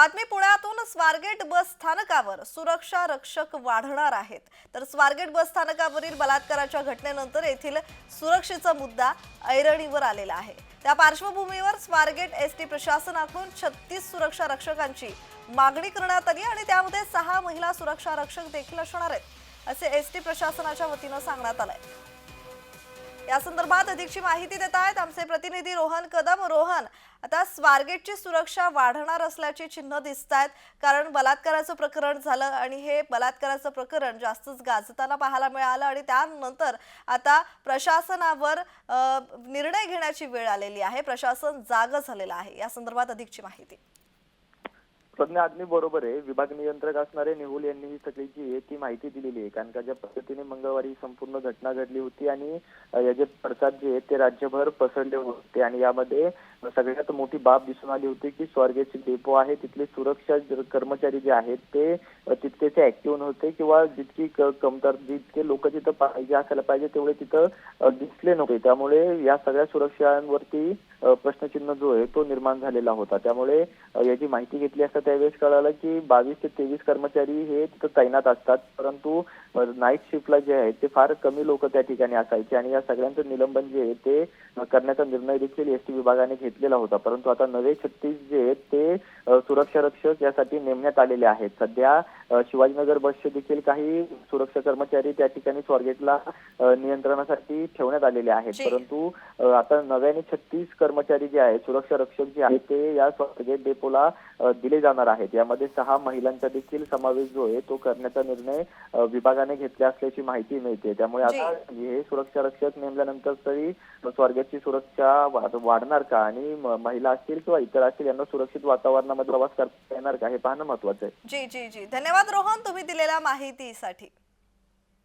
बातमी पुण्यातून स्वारगेट बस स्थानकावर सुरक्षा रक्षक वाढणार आहेत. तर स्वारगेट बस स्थानकावरील बलात्काराच्या घटनेनंतर येथील सुरक्षेचा मुद्दा ऐरणीवर आलेला आहे. त्या पार्श्वभूमीवर स्वारगेट एस टी प्रशासनाकडून छत्तीस सुरक्षा रक्षकांची मागणी करण्यात आली आणि त्यामध्ये सहा महिला सुरक्षा रक्षक देखील असणार आहेत असे एस टी प्रशासनाच्या वतीनं सांगण्यात आलंय. या संदर्भात अधिकची माहिती देत आहेत आमचे प्रतिनिधी रोहन कदम. रोहन आता स्वारगेटची सुरक्षा वाढणार असल्याची चिन्ह दिसत आहेत कारण बलात्काराचं प्रकरण झालं आणि हे बलात्काराचं प्रकरण जास्तच गाजताना पाहायला मिळालं आणि त्यानंतर आता प्रशासनावर निर्णय घेण्याची वेळ आलेली आहे. प्रशासन जाग झालेलं आहे. या संदर्भात अधिकची माहिती. प्रज्ञा आदमी बरोबर आहे. विभाग नियंत्रक असणारे नेहुल यांनी ही सगळी जी आहे ती माहिती दिलेली आहे. कारण का ज्या पद्धतीने मंगळवारी संपूर्ण घटना घडली होती आणि याचे पडसाद जे आहेत ते राज्यभर पसरले होते. आणि यामध्ये सगळ्यात मोठी बाब दिसून आली होती की स्वारगेटचे डेपो आहे तिथले सुरक्षा कर्मचारी जे आहेत ते तितके तितकेसे ऍक्टिव्ह नव्हते किंवा जितकी कमतर जितके लोक तिथं पाहिजे असायला पाहिजे तेवढे तिथं दिसले नव्हते. त्यामुळे या सगळ्या सुरक्षांवरती प्रश्नचिन्ह जो आहे तो निर्माण झालेला होता. त्यामुळे याची माहिती घेतली असता त्यावेळेस कळालं की बावीस ते तेवीस कर्मचारी हे तिथं तैनात असतात. परंतु नाईट शिफ्टला जे आहे ते फार कमी लोक त्या ठिकाणी असायचे आणि या सगळ्यांचं निलंबन जे आहे ते करण्याचा निर्णय देखील एस टी विभागाने घेतलेला होता. परंतु आता नवे छत्तीस जे आहेत ते सुरक्षा रक्षक यासाठी नेमण्यात आलेले आहेत. सध्या शिवाजीनगर बसचे देखील काही सुरक्षा कर्मचारी त्या ठिकाणी स्वारगेटला नियंत्रणासाठी ठेवण्यात आलेले आहेत. परंतु आता नव्याने छत्तीस कर्मचारी जे आहेत सुरक्षा रक्षक जे आहेत ते या स्वारगेट डेपोला दिले जाणार आहेत. यामध्ये सहा महिलांचा देखील समावेश जो आहे तो करण्याचा निर्णय विभागाने घेतला असल्याची माहिती मिळते. त्यामुळे. आता हे सुरक्षा रक्षक नेमल्यानंतर तरी स्वारगेटची सुरक्षा वाढणार का? आणि महिला असतील किंवा इतर असतील यांना सुरक्षित वातावरणामध्ये प्रवास करता येणार का? हे पाहणं महत्वाचं आहे. जी जी जी. धन्यवाद रोहन तुम्ही दिलेल्या माहितीसाठी.